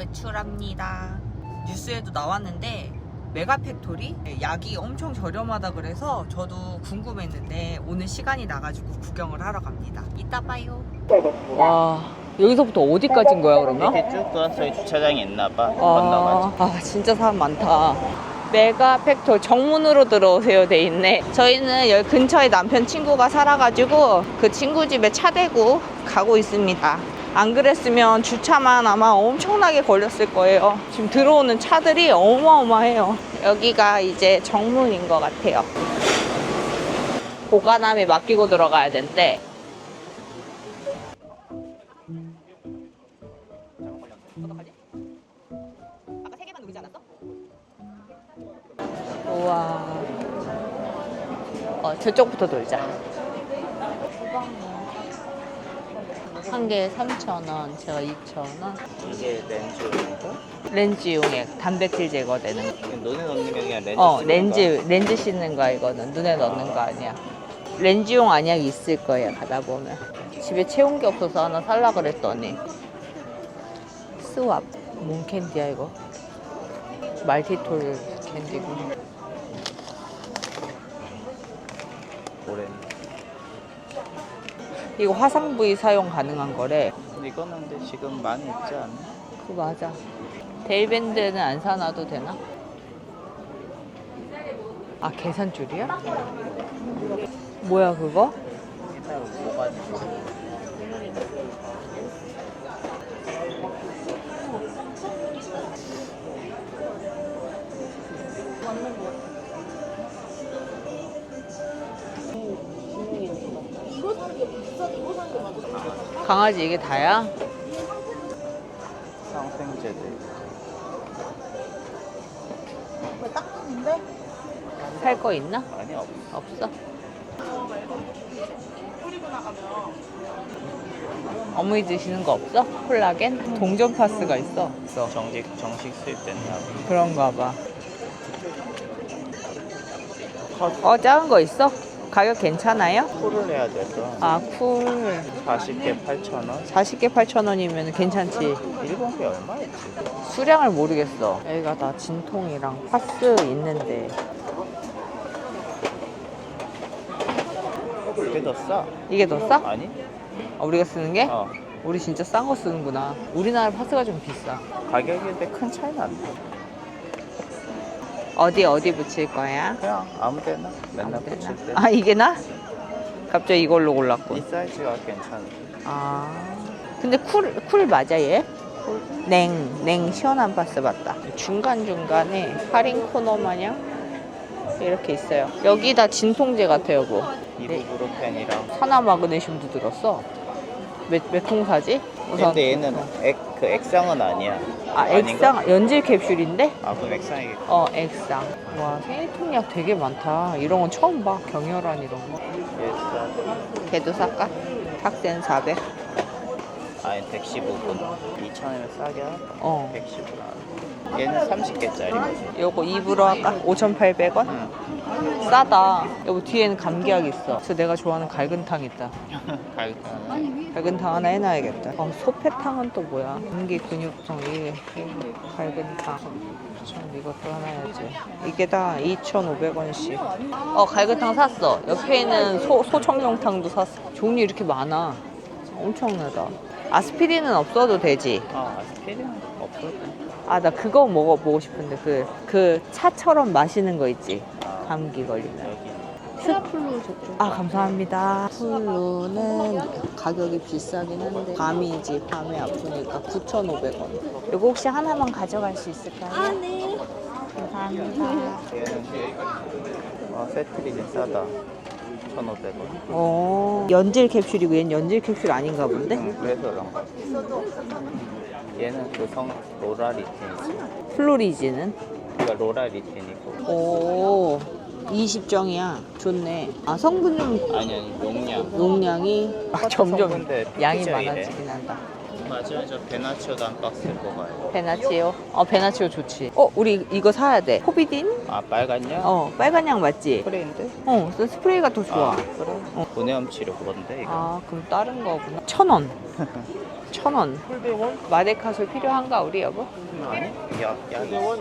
외출합니다. 뉴스에도 나왔는데 메가팩토리 약이 엄청 저렴하다 그래서 저도 궁금했는데 오늘 시간이 나가지고 구경을 하러 갑니다. 이따 봐요. 와 여기서부터 어디까지인 거야 그러면? 이렇게 쭉 돌아서 주차장이 있나봐 아, 건너가지고 아 진짜 사람 많다. 메가 팩토 정문으로 들어오세요 돼 있네. 저희는 여기 근처에 남편 친구가 살아가지고 그 친구 집에 차 대고 가고 있습니다. 안 그랬으면 주차만 아마 엄청나게 걸렸을 거예요. 지금 들어오는 차들이 어마어마해요. 여기가 이제 정문인 것 같아요. 보관함에 맡기고 들어가야 된대. 아까 세 개만 누르지 않았어? 우와. 어, 저쪽부터 돌자. 한 개에 3,000원, 제가 2,000원. 이게 렌즈인가? 렌즈 용액, 단백질 제거되는 거. 눈에 넣는 게 아니라 렌즈 어, 쓰는 렌즈, 렌즈 씻는 거야, 이거는. 눈에 넣는 거 아니야. 렌즈용 안약이 있을 거예요, 가다 보면. 집에 채운 게 없어서 하나 살라 그랬더니. 스왑. 뭔 캔디야, 이거? 말티톨 캔디고. 거. 오렌지 이거 화상 부위 사용 가능한 거래. 이거는 근데 지금 많이 있지 않나? 그 맞아. 데일밴드는 안 사놔도 되나? 아 계산줄이야? 뭐야 그거? 일단 뭐가 강아지 이게 다야? 상생제들 살거 있나? 많이 없어 없어. 어머니 드시는 거 없어? 콜라겐? 동전 파스가 있어. 있어. 정식 정식 쓸 때는 그런가 봐. 어 작은 거 있어? 가격 괜찮아요? 쿨을 해야 돼서 아 쿨. 40개 8,000원 40개 8,000원이면 괜찮지. 일본 게 얼마였지? 수량을 모르겠어. 여기가 다 진통이랑 파스 있는데. 그게 더 싸? 이게 더 싸? 아니? 어, 우리가 쓰는 게? 어 우리 진짜 싼 거 쓰는구나. 우리나라 파스가 좀 비싸. 가격이 근데 큰 차이는 안 나. 어디 어디 붙일 거야? 그냥 아무 데나 맨날 아무 데나? 붙일 때. 아 이게 나? 갑자기 이걸로 이 골랐군. 사이즈가 괜찮아. 아. 근데 쿨, 쿨 맞아 얘? 냉, 냉 시원한 파스 맞다. 중간중간에 할인 코너 마냥 이렇게 있어요. 여기 다 진통제 같아 여보. 이부브로펜이랑. 산화 마그네슘도 들었어. 몇, 몇통 사지? 근데 얘는 액, 그 액상은 아니야. 아, 아닌가? 액상, 연질 캡슐인데? 아 그럼 액상이겠. 어, 액상. 와, 생리통약 되게 많다. 이런 건 처음 봐. 경혈환 이런 거. 얘 걔도 살까? 탁센 400. 아니 115분. 2,000원이면 싸게 하다. 어. 110분. 얘는 30개짜리. 요거 2부로 할까? 5,800원? 응. 싸다. 여보 뒤에는 감기약 있어. 그래서 내가 좋아하는 갈근탕 있다. 가격은 갈근탕 하나 해놔야겠다. 어, 소패탕은 또 뭐야? 감기 근육통 이 갈근탕. 참 이것도 하나 해야지. 이게 다 2,500원씩. 어 갈근탕 샀어. 옆에는 소 소청룡탕도 샀어. 종류 이렇게 많아. 엄청나다. 아스피린은 없어도 되지. 아 아스피린 없을 거. 아나 그거 먹어보고 싶은데 그 그 차처럼 마시는 거 있지. 아 감기 걸리면. 테라플루 저쪽. 아 감사합니다. 플루는 가격이 비싸긴 한데 밤이지 밤에 아프니까 9,500원. 이거 혹시 하나만 가져갈 수 있을까요? 아, 네. 감사합니다. 아 세트리긴 싸다. 1,500원. 어 연질 캡슐이고 얘는 연질 캡슐 아닌가 본데? 응, 그래서 그런가. 얘는 그성 로라리틴이지. 플로리지는? 이거 로라리틴이고. 오 20정이야. 좋네. 아 성분 좀 아니 아니 용량. 용량이 아, 점점 양이. 많아지긴 한다. 맞아요. 저 베나치오도 한 박스 뽑아요. 베나치오. 어 베나치오 좋지. 어 우리 이거 사야 돼. 코비딘? 아 빨간냐? 어 빨간 양 맞지? 스프레이인데? 어그 스프레이가 더 좋아. 아, 그래? 어. 고내염 치료 그건데 이거. 아 그럼 다른 거구나 천 원. 천 원. 마데카솔 필요한가 우리 여보? 아니? 약, 약 있어.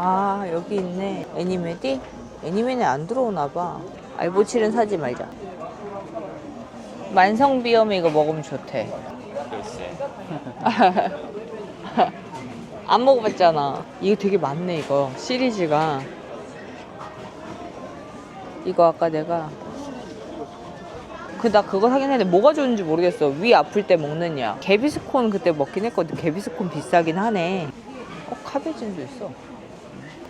아 여기 있네. 애니메디? 애니메는 안 들어오나 봐. 알보칠은 사지 말자. 만성비염에 이거 먹으면 좋대. 글쎄. 안 먹어봤잖아. 이거 되게 많네 이거 시리즈가. 이거 아까 내가 그 나 그거 사긴 했는데 뭐가 좋은지 모르겠어. 위 아플 때 약. 개비스콘 그때 먹긴 했거든. 개비스콘 비싸긴 하네. 어 카베진도 있어.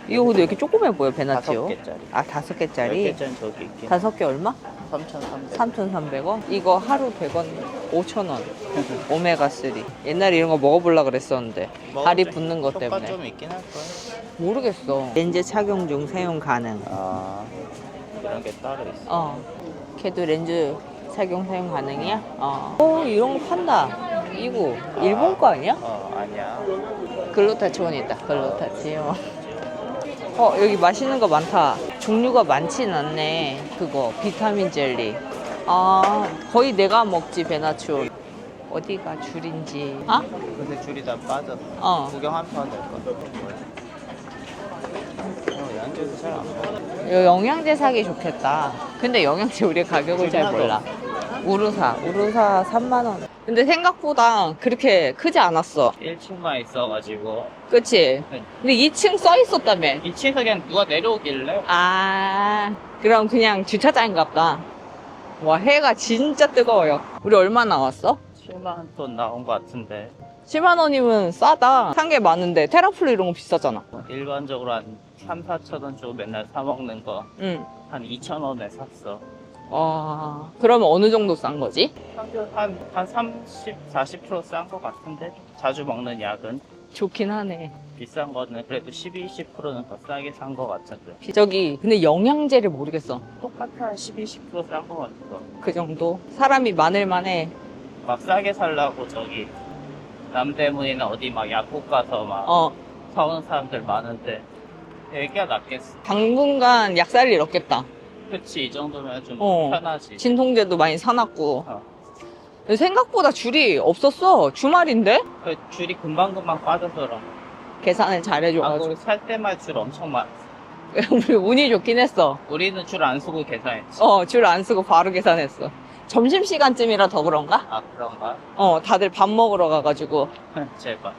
이거 근데 왜 이렇게 조그매 보여 베나치오? 다섯 개짜리. 아 다섯 열 개짜리. 개짜리 저기 있긴. 다섯 개 얼마? 3,300. 3,300원? 이거 하루 100원, 5,000원. 오메가3. 옛날에 이런 거 먹어보려 그랬었는데. 다리 붓는 것 효과 때문에. 좀 있긴 할걸. 모르겠어. 렌즈 착용 중 사용 가능. 아, 이런 게 따로 있어. 어. 걔도 렌즈 착용 사용 가능이야? 어. 오, 이런 거 판다. 이거 일본 거 아니야? 어, 아니야. 글루타치온 있다. 글루타치온. 어, 여기 맛있는 거 많다. 종류가 많진 않네. 그거 비타민 젤리. 아, 거의 내가 먹지 베나치온. 어디가 줄인지. 아? 근데 줄이 다 빠졌어. 어. 구경 한 판될 거야. 어, 양주도 잘안 먹어. 이거 영양제 사기 좋겠다. 근데 영양제 우리 가격을 잘 몰라. 우루사, 우루사 3만 원. 근데 생각보다 그렇게 크지 않았어. 1층만 있어가지고. 그치? 네. 근데 2층 써 있었다며. 2층에서 그냥 누가 내려오길래. 아, 그럼 그냥 주차장인갑다. 와, 해가 진짜 뜨거워요. 우리 얼마 나왔어? 7만 돈 나온 것 같은데. 10만 원이면 싸다. 산 게 많은데 테라플루 이런 거 비싸잖아. 일반적으로 한 3, 4천 원 주고 맨날 사 먹는 거 응. 한 2천 원에 샀어. 와, 그러면 어느 정도 싼 거지? 한, 한 30, 40%싼 것 같은데? 자주 먹는 약은 좋긴 하네. 비싼 거는 그래도 12, 20%는 더 싸게 산 것 같은데. 저기, 근데 영양제를 모르겠어. 똑같아 12, 10%싼 것 같아. 그 정도? 사람이 많을 만해. 막 싸게 살라고 저기 남대문이나 어디 막 약국 가서 막 어, 사오는 사람들 많은데 얘기가 낫겠어. 당분간 약살일 없겠다. 그치 이 정도면 좀 어. 편하지. 진통제도 많이 사놨고. 어. 생각보다 줄이 없었어. 주말인데? 그 줄이 금방금방 빠져더라. 계산을 아, 잘해줘가지고. 우리 살 때만 줄 엄청 많. 우리 운이 좋긴 했어. 우리는 줄 안 쓰고 계산했지. 어, 줄 안 쓰고 바로 계산했어. 점심시간쯤이라 더 그런가? 아 그런가? 어, 다들 밥 먹으러 가가지고. 제발.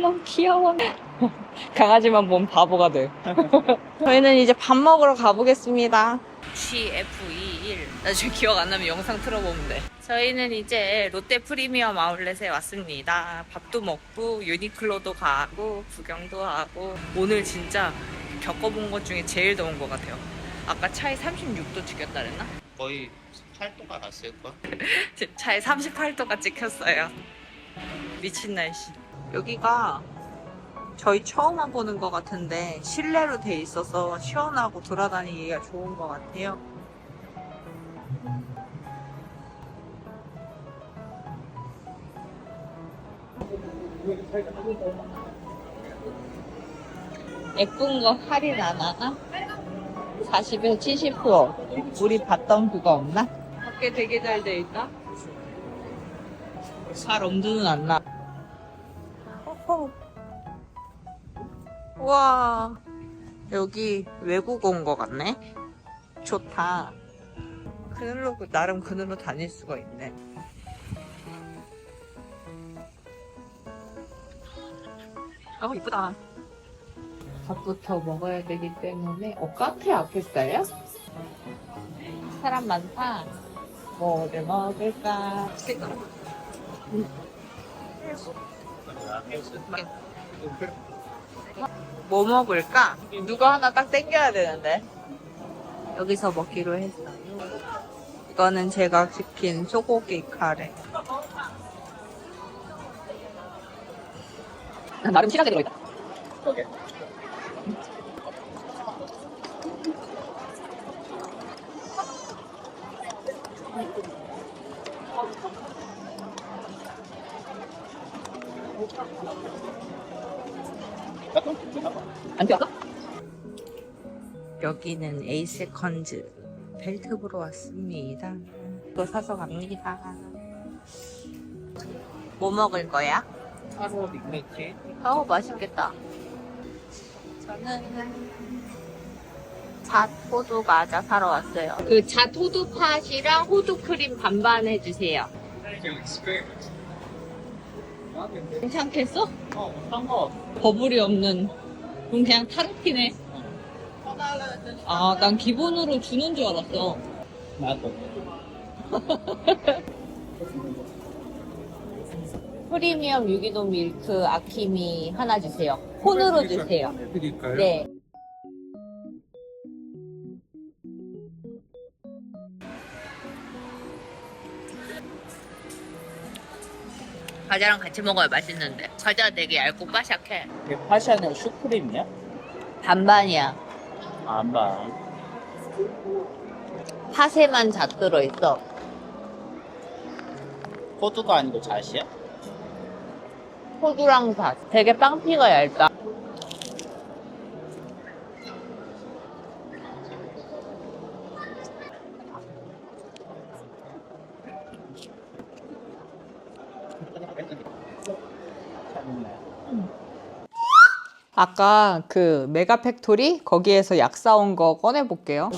너무 귀여워. 강아지만 보면 바보가 돼. 저희는 이제 밥 먹으러 가보겠습니다. GF21. 나중에 기억 안 나면 영상 틀어보면 돼. 저희는 이제 롯데 프리미엄 아울렛에 왔습니다. 밥도 먹고 유니클로도 가고 구경도 하고 오늘 진짜 겪어본 것 중에 제일 더운 것 같아요. 아까 차에 36도 찍혔다 그랬나? 거의 8도가 갔을 걸. 제 차에 38도가 찍혔어요. 미친 날씨. 여기가 저희 처음 와보는 것 같은데 실내로 돼 있어서 시원하고 돌아다니기가 좋은 것 같아요. 예쁜 거 할인 안 하나? 40에서 70% 우리 봤던 그거 없나? 밖에 되게 잘 돼 있다. 잘 엄두는 안 나. 호호. 우와. 여기 외국 온 거 같네. 좋다. 그늘로 나름 그늘로 다닐 수가 있네. 어 이쁘다. 밥부터 먹어야 되기 때문에 어 카페 앞에서요? 사람 많다. 뭐를 먹을까? 뭐 먹을까? 누가 하나 딱 땡겨야 되는데. 여기서 먹기로 했어요. 이거는 제가 시킨 소고기 카레. 나름 실하게 들어있다. 그러게. 안 뛰었어? 여기는 에이세컨즈 벨트 보러 왔습니다. 또 사서 갑니다. 뭐 먹을 거야? 하루 빅매치 아우 맛있겠다. 저는 잣 호두 과자 사러 왔어요. 그 잣 호두 팥이랑 호두 크림 반반 해주세요. 괜찮겠어? 어 상관없어 버블이 없는 그럼 그냥 타르티네. 아, 난 기본으로 주는 줄 알았어. 나도 프리미엄 유기농 밀크 아키미 하나 주세요. 콘으로 주세요. 드릴까요? 네. 과자랑 같이 먹어야 맛있는데. 과자 되게 얇고 바삭해. 이게 파샤는 슈크림이야? 반반이야. 안봐 팥에만 잣 들어있어. 호두가 아니고 잣이야? 호두랑 잣. 되게 빵피가 얇다. 아까 그 메가 팩토리 거기에서 약 사온 거 꺼내 볼게요.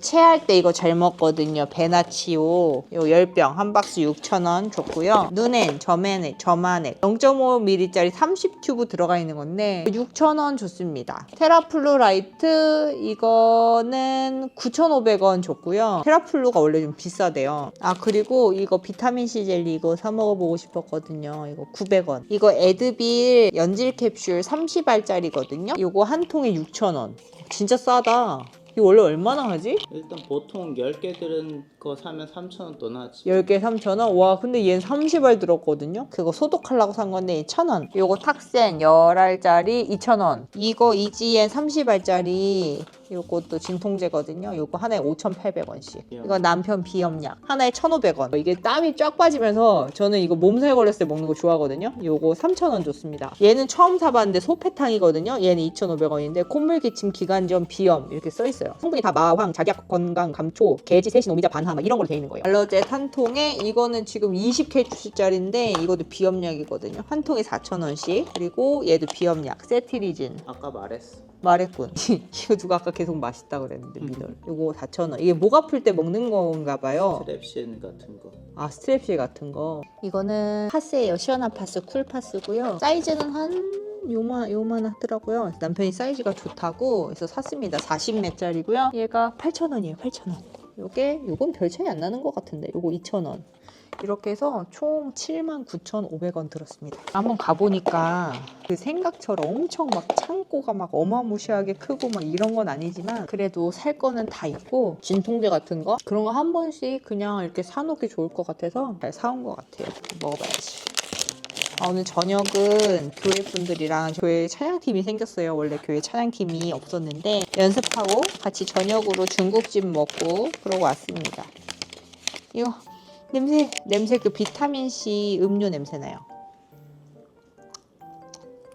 체할 때 이거 잘 먹거든요. 베나치오. 요 10병 한 박스 6,000원 줬고요. 눈엔, 점엔에, 점안에 0.5ml짜리 30튜브 들어가 있는 건데 6,000원 줬습니다. 테라플루라이트 이거는 9,500원 줬고요. 테라플루가 원래 좀 비싸대요. 아 그리고 이거 비타민C 젤리 이거 사 먹어보고 싶었거든요. 이거 900원. 이거 에드빌 연질 캡슐 30알짜리거든요. 이거 한 통에 6,000원. 진짜 싸다. 이거 원래 얼마나 하지? 일단 보통 10개 들은 거 사면 3,000원 돈 하지 10개 3,000원? 와, 근데 얘는 30알 들었거든요? 그거 소독하려고 산 건데 1,000원. 요거 탁센 10알짜리 2,000원. 이거 이지엔 30알짜리 요것도 진통제거든요. 요거 하나에 5,800원씩. 이거 남편 비염약. 하나에 1,500원. 이게 땀이 쫙 빠지면서 저는 이거 몸살 걸렸을 때 먹는 거 좋아하거든요. 요거 3,000원 줬습니다. 얘는 처음 사봤는데 소패탕이거든요. 얘는 2,500원인데 콧물 기침 기관지염 비염 이렇게 써 있어요. 성분이 다 마황, 작약, 건강, 감초, 개지, 세신, 오미자, 반하 막 이런 걸로 돼 있는 거예요. 알러젯 한 통에 이거는 지금 20캡슐짜리인데 이것도 비염약이거든요. 한 통에 4,000원씩. 그리고 얘도 비염약, 세티리진. 아까 말했어 말했군. 이거 누가 아까 계속 맛있다 그랬는데 미들. 이거 4,000원. 이게 목 아플 때 먹는 건가 봐요. 트랩신 같은 거 아 스트랩실 같은 거. 이거는 파스예요. 시원한 파스, 쿨 파스고요. 사이즈는 한 요만 요만 하더라고요. 남편이 사이즈가 좋다고 해서 샀습니다. 40매짜리고요. 얘가 8,000원이에요. 8,000원. 요게 요건 별 차이 안 나는 것 같은데. 요거 2,000원. 이렇게 해서 총 79,500원 들었습니다. 한번 가보니까 그 생각처럼 엄청 막 창고가 막 어마무시하게 크고 막 이런 건 아니지만 그래도 살 거는 다 있고 진통제 같은 거 그런 거 한 번씩 그냥 이렇게 사놓기 좋을 것 같아서 잘 사온 것 같아요. 먹어봐야지. 아, 오늘 저녁은 교회 분들이랑 교회 찬양팀이 생겼어요. 원래 교회 찬양팀이 없었는데 연습하고 같이 저녁으로 중국집 먹고 그러고 왔습니다. 이거 냄새 냄새 그 비타민 C 음료 냄새 나요.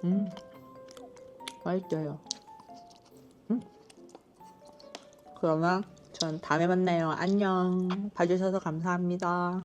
음 맛있어요. 음 그러면 전 다음에 만나요. 안녕. 봐주셔서 감사합니다.